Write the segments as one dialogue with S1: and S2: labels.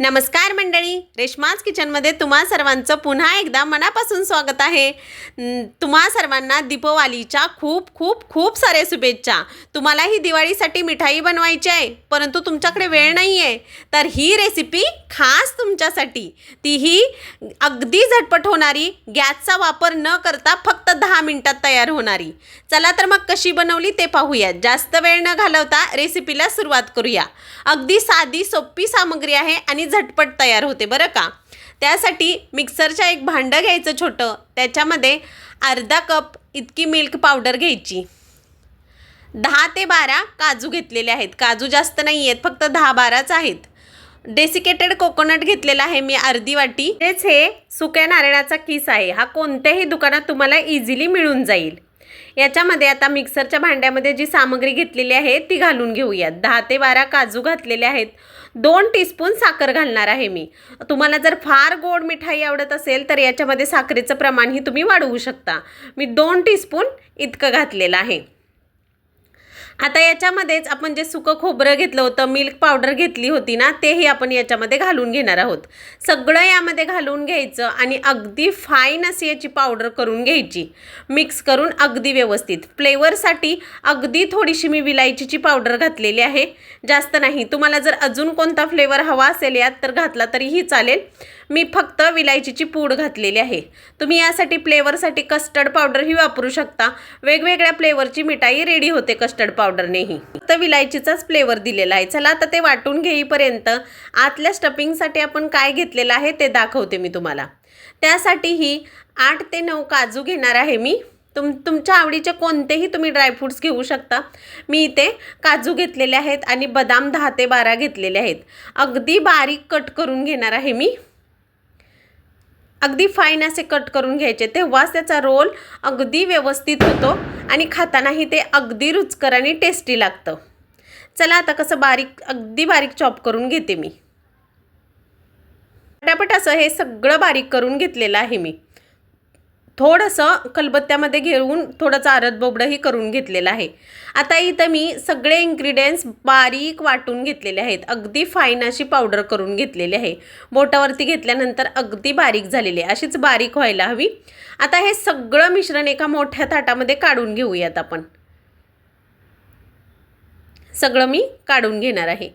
S1: नमस्कार मंडळी. रेश्माज किचनमध्ये तुम्हा सर्वांचं पुन्हा एकदा मनापासून स्वागत आहे. तुम्हा सर्वांना दीपावलीच्या खूप खूप खूप साऱ्या शुभेच्छा. तुम्हाला ही दिवाळीसाठी मिठाई बनवायची आहे परंतु तुमच्याकडे वेळ नाही आहे तर ही रेसिपी खास तुमच्यासाठी. तीही अगदी झटपट होणारी गॅसचा वापर न करता फक्त दहा मिनिटात तयार होणारी. चला तर मग कशी बनवली ते पाहूया जास्त वेळ न घालवता रेसिपीला सुरुवात करूया. अगदी साधी सोपी सामग्री आहे आणि झटपट तयार होते बरं का? त्यासाठी मिक्सरच्या एक भांडं घ्यायचं छोटं. त्याच्यामध्ये अर्धा कप इतकी मिल्क पावडर घ्यायची. दहा ते बारा काजू घेतलेले आहेत. काजू जास्त नाही आहेत फक्त दहा बाराच आहेत. डेसिकेटेड कोकोनट घेतलेला आहे मी अर्धी वाटी. तेच हे सुक्या नारळाचा किस आहे. हा कोणत्याही दुकानात तुम्हाला इझिली मिळून जाईल. याच्यामध्ये आता मिक्सरच्या भांड्यामध्ये जी सामग्री घेतलेली आहे ती घालून घेऊयात. दहा ते बारा काजू घातलेले आहेत. दोन टीस्पून साखर घालणार आहे मी. तुम्हाला जर फार गोड मिठाई आवडत असेल तर याच्यामध्ये साखरेचं प्रमाणही तुम्ही वाढवू शकता. मी दोन टीस्पून इतकं घातलेलं आहे. आता याच्यामध्येच आपण जे सुकं खोबरं घेतलं होतं मिल्क पावडर घेतली होती ना तेही आपण याच्यामध्ये घालून घेणार आहोत. सगळं यामध्ये घालून घ्यायचं आणि अगदी फाईन अशी याची पावडर करून घ्यायची. मिक्स करून अगदी व्यवस्थित. फ्लेवरसाठी अगदी थोडीशी मी विलायचीची पावडर घातलेली आहे. जास्त नाही. तुम्हाला जर अजून कोणता फ्लेवर हवा असेल यात तर घातला तरीही चालेल. मी फक्त विलायचीची पूड घातलेली आहे. तुम्ही यासाठी फ्लेवरसाठी कस्टर्ड पावडरही वापरू शकता. वेगवेगळ्या फ्लेवरची मिठाई रेडी होते कस्टर्ड पावडरनेही फक्त विलायचीचाच फ्लेवर दिलेला आहे. चला आता ते वाटून घेईपर्यंत आतल्या स्टफिंगसाठी आपण काय घेतलेलं आहे ते दाखवते मी तुम्हाला. त्यासाठीही आठ ते नऊ काजू घेणार आहे मी. तुम तुमच्या आवडीचे कोणतेही तुम्ही ड्रायफ्रूट्स घेऊ शकता. मी इथे काजू घेतलेले आहेत आणि बदाम दहा ते बारा घेतलेले आहेत. अगदी बारीक कट करून घेणार आहे मी. अगदी फाईन असे कट करून घ्यायचे. तेव्हाच त्याचा रोल अगदी व्यवस्थित होतो आणि खातानाही ते अगदी रुचकर आणि टेस्टी लागतं. चला आता कसं बारीक अगदी बारीक चॉप करून घेते मी. पटापट असं हे सगळं बारीक करून घेतलेलं आहे मी. थोडंसं कलबत्त्यामध्ये घेऊन थोडं चारत बोबडंही करून घेतलेलं आहे. आता इथं मी सगळे इन्ग्रेडियंट्स बारीक वाटून घेतलेले आहेत. अगदी फाईन अशी पावडर करून घेतलेली आहे. बोटावरती घेतल्यानंतर अगदी बारीक झालेली आहे. अशीच बारीक व्हायला हवी. आता हे सगळं मिश्रण एका मोठ्या ताटामध्ये काढून घेऊयात आपण. सगळं मी काढून घेणार आहे.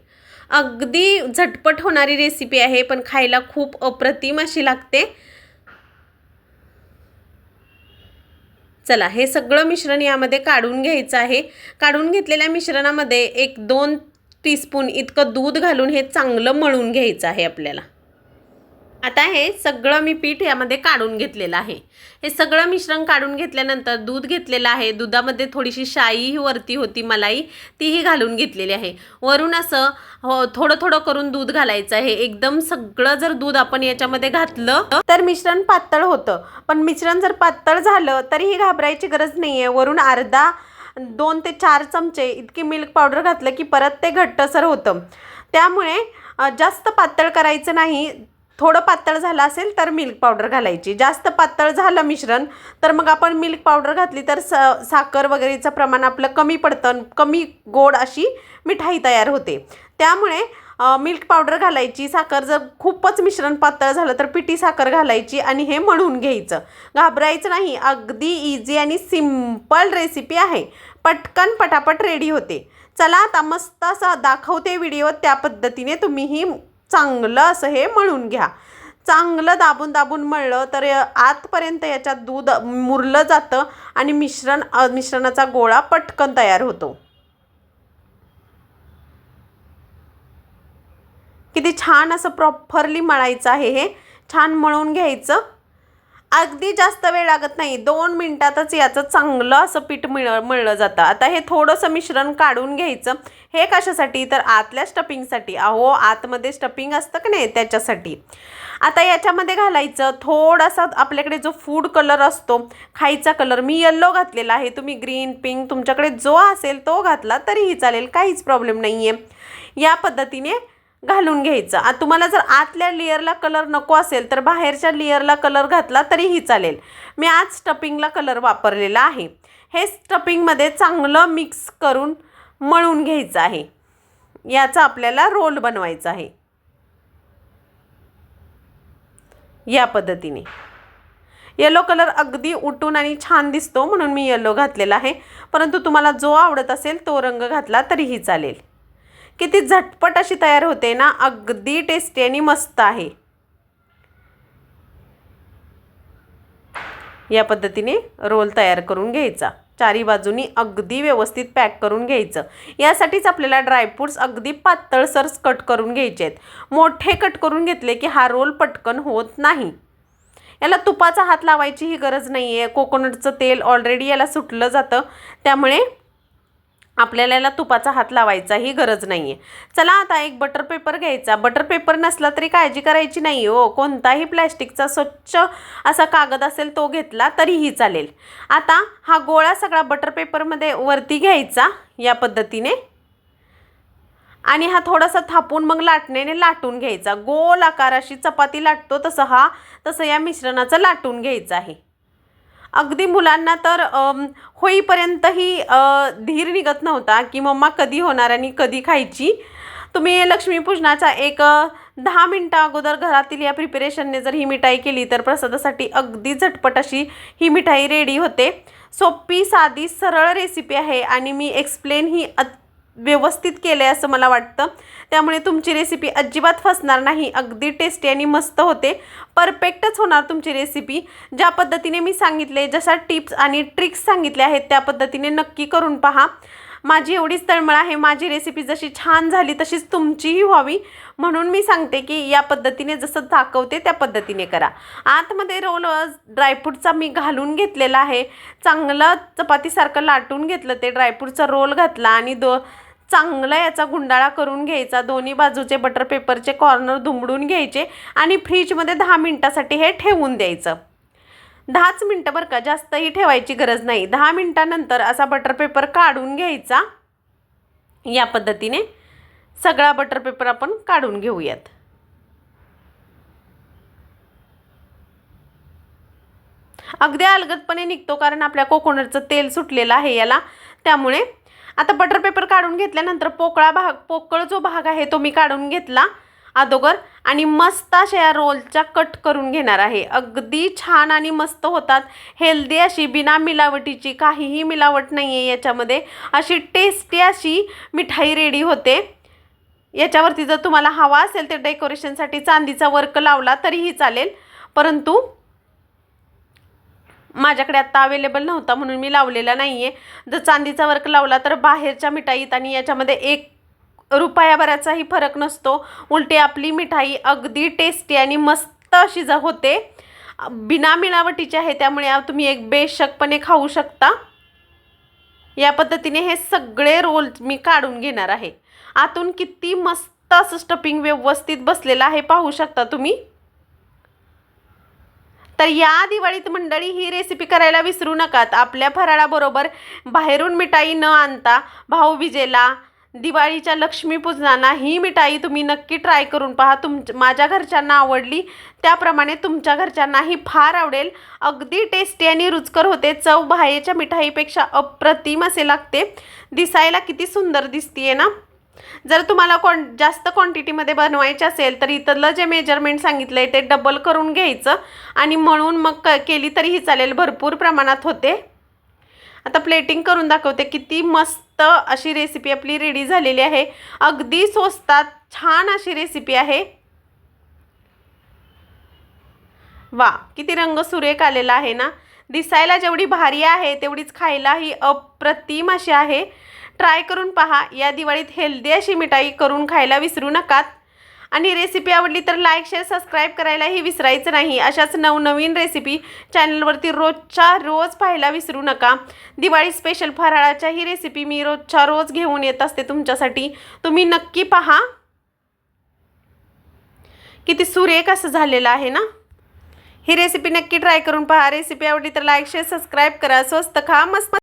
S1: अगदी झटपट होणारी रेसिपी आहे पण खायला खूप अप्रतिम अशी लागते. चला हे सगळं मिश्रण यामध्ये काढून घ्यायचं आहे. काढून घेतलेल्या मिश्रणामध्ये एक दोन टीस्पून इतकं दूध घालून हे चांगलं मळून घ्यायचं आहे आपल्याला. आता हे सगळं मी पीठ यामध्ये काढून घेतलेलं आहे. हे सगळं मिश्रण काढून घेतल्यानंतर दूध घेतलेलं आहे. दुधामध्ये थोडीशी शाई वरती होती मलाई तीही घालून घेतलेली आहे. वरून असं हो थोडं थोडं करून दूध घालायचं आहे. एकदम सगळं जर दूध आपण याच्यामध्ये घातलं तर मिश्रण पातळ होतं. पण मिश्रण जर पातळ झालं तरीही घाबरायची गरज नाही आहे वरून अर्धा दोन ते चार चमचे इतकी मिल्क पावडर घातलं की परत ते घट्टसर होतं. त्यामुळे जास्त पातळ करायचं नाही. थोडं पातळ झालं असेल तर मिल्क पावडर घालायची. जास्त पातळ झालं मिश्रण तर मग आपण मिल्क पावडर घातली तर स साखर वगैरेचं प्रमाण आपलं कमी पडतं कमी गोड अशी मिठाई तयार होते. त्यामुळे मिल्क पावडर घालायची साखर जर खूपच मिश्रण पातळ झालं तर पिठी साखर घालायची आणि हे मळून घ्यायचं. घाबरायचं नाही अगदी इझी आणि सिंपल रेसिपी आहे. पटकन पटापट रेडी होते. चला आता मस्त असं दाखवते व्हिडिओ त्या पद्धतीने तुम्हीही चांगलं असं हे मळून घ्या. चांगलं दाबून दाबून मळलं तर आतपर्यंत याच्यात दूध मुरलं जातं आणि मिश्रण मिश्रणाचा गोळा पटकन तयार होतो. किती छान असं प्रॉपरली मळायचं आहे हे. छान मळून घ्यायचं. अगदी जास्त वेळ लागत नाही. दोन मिनटातच याचं चांगलं असं पीठ मिळ मिळलं जातं. आता हे थोडंसं मिश्रण काढून घ्यायचं. हे कशासाठी? तर आतल्या स्टपिंगसाठी अहो आतमध्ये स्टपिंग असतं का नाही त्याच्यासाठी? आता याच्यामध्ये घालायचं थोडासा आपल्याकडे जो फूड कलर असतो खायचा कलर मी येल्लो घातलेला आहे. तुम्ही ग्रीन पिंक तुमच्याकडे जो असेल तो घातला तरीही चालेल. काहीच प्रॉब्लेम नाही आहे या पद्धतीने घालून घ्यायचं. आ तुम्हाला जर आतल्या लेअरला कलर नको असेल तर बाहेरच्या लेअरला कलर घातला तरीही चालेल. मी आज स्टपिंगला कलर वापरलेला आहे. हे स्टपिंगमध्ये चांगलं मिक्स करून मळून घ्यायचं आहे. याचा आपल्याला रोल बनवायचा आहे. या पद्धतीने. येलो कलर अगदी उठून आणि छान दिसतो म्हणून मी येलो घातलेला आहे. परंतु तुम्हाला जो आवडत असेल तो रंग घातला तरीही चालेल. किती झटपट अशी तयार होते ना अगदी टेस्टी आणि मस्त आहे. या पद्धतीने रोल तयार करून घ्यायचा. चारी बाजूनी अगदी व्यवस्थित पॅक करून घ्यायचं. यासाठीच आपल्याला ड्रायफ्रूट्स अगदी पातळसरच कट करून घ्यायचे आहेत. मोठे कट करून घेतले की हा रोल पटकन होत नाही. याला तुपाचा हात लावायची ही गरज नाही आहे कोकोनटचं तेल ऑलरेडी याला सुटलं जातं. त्यामुळे आपल्याला याला तुपाचा हात लावायचाही गरज नाही आहे चला आता एक बटर पेपर घ्यायचा. बटर पेपर नसला तरी काळजी करायची नाही हो. कोणताही प्लॅस्टिकचा स्वच्छ असा कागद असेल तो घेतला तरीही चालेल. आता हा गोळा सगळा बटर पेपरमध्ये वरती घ्यायचा या पद्धतीने. आणि हा थोडासा थापून मग लाटण्याने लाटून घ्यायचा. गोल आकाराशी चपाती लाटतो तसं हा तसं या मिश्रणाचं लाटून घ्यायचं आहे. अगदी मुलांना तर होईपर्यंतही धीर निघत नव्हता की मम्मा कधी होणार आणि कधी खायची. तुम्ही लक्ष्मीपूजनाचा एक दहा मिनटं अगोदर घरातील या प्रिपरेशनने जर ही मिठाई केली तर प्रसादासाठी अगदी झटपट अशी ही मिठाई रेडी होते. सोपी साधी सरळ रेसिपी आहे आणि मी एक्सप्लेन ही अत व्यवस्थित केलं आहे असं मला वाटतं. त्यामुळे तुमची रेसिपी अजिबात फसणार नाही. अगदी टेस्टी आणि मस्त होते. परफेक्टच होणार तुमची रेसिपी ज्या पद्धतीने मी सांगितले जशा टिप्स आणि ट्रिक्स सांगितल्या आहेत त्या पद्धतीने नक्की करून पहा. माझी एवढीच तळमळ आहे. माझी रेसिपी जशी छान झाली तशीच तुमचीही व्हावी. म्हणून मी सांगते की या पद्धतीने जसं दाखवते त्या पद्धतीने करा. आतमध्ये रोल ड्रायफ्रूटचा मी घालून घेतलेला आहे. चांगलं चपातीसारखं लाटून घेतलं ते ड्रायफ्रूटचा रोल घातला आणि दो चांगला याचा गुंडाळा करून घ्यायचा दोन्ही बाजूचे बटर पेपरचे कॉर्नर दुमडून घ्यायचे आणि फ्रीजमध्ये दहा मिनटासाठी हे ठेवून द्यायचं. दहाच मिनटं बरं का जास्तही ठेवायची गरज नाही. दहा मिनटानंतर असा बटर पेपर काढून घ्यायचा. या पद्धतीने सगळा बटर पेपर आपण काढून घेऊयात. अगदी अलगदपणे निघतो कारण आपल्या कोकोनटचं तेल सुटलेलं आहे याला. त्यामुळे आता बटर पेपर काढून घेतल्यानंतर पोकळा भाग पोकळ जो भाग आहे तो मी काढून घेतला अगोदर आणि मस्त अशा या रोलच्या कट करून घेणार आहे. अगदी छान आणि मस्त होतात. हेल्दी अशी बिना मिलावटीची काहीही मिलावट नाही आहे याच्यामध्ये. अशी टेस्टी अशी मिठाई रेडी होते. याच्यावरती जर तुम्हाला हवा असेल तर डेकोरेशनसाठी चांदीचा वर्क लावला तरीही चालेल. परंतु माझ्याकडे आत्ता अवेलेबल नव्हता म्हणून मी लावलेला नाही आहे जर चांदीचा वर्क लावला तर बाहेरच्या मिठाईत आणि याच्यामध्ये एक रुपयाभराचाही फरक नसतो. उलटी आपली मिठाई अगदी टेस्टी आणि मस्त अशी जा होते. बिना मिळावटीची आहे त्यामुळे तुम्ही एक बेशकपणे खाऊ शकता. या पद्धतीने हे सगळे रोल मी काढून घेणार आहे. आतून किती मस्त असं स्टपिंग व्यवस्थित बसलेलं आहे पाहू शकता तुम्ही? तर या दिवाळीत मंडळी ही रेसिपी करायला विसरू नकात. आपल्या फराळाबरोबर बाहेरून मिठाई न आणता भाऊबीजेला दिवाळीच्या लक्ष्मीपूजनाला ही मिठाई तुम्ही नक्की ट्राय करून पहा. तुम माझ्या घरच्यांना आवडली त्याप्रमाणे तुमच्या घरच्यांनाही फार आवडेल. अगदी टेस्टी आणि रुचकर होते. चव बाहेरच्या मिठाईपेक्षा अप्रतिम असे लागते. दिसायला किती सुंदर दिसतीये ना? जर तुम्हाला क्वां जास्त क्वांटिटीमध्ये बनवायचे असेल तर इथलं जे मेजरमेंट सांगितलं आहे ते डबल करून घ्यायचं. आणि मळून मग क केली तरीही चालेल भरपूर प्रमाणात होते. आता प्लेटिंग करून दाखवते किती मस्त अशी रेसिपी आपली रेडी झालेली आहे. अगदी स्वस्तात छान अशी रेसिपी आहे. वा किती रंग सुरेख आलेला आहे ना. दिसायला जेवढी भारी आहे तेवढीच खायला ही अप्रतिम अशी आहे. ट्राय करून पहा. या दिवाळीत हेल्दी अशी मिठाई करून खायला विसरू नकात. आणि रेसिपी आवडली तर लाईक शेअर सबस्क्राईब करायलाही विसरायचं नाही. अशाच नवनवीन रेसिपी चॅनलवरती रोजच्या रोज पाहायला विसरू नका. दिवाळी स्पेशल फराळाच्या ही रेसिपी मी रोजच्या रोज घेऊन येत असते तुमच्यासाठी. तुम्ही नक्की पहा. किती सुरेख असं झालेलं आहे ना? ही रेसिपी नक्की ट्राय करून पहा. रेसिपी आवडली तर लाईक शेअर सबस्क्राईब करा. स्वस्त खा. मस्त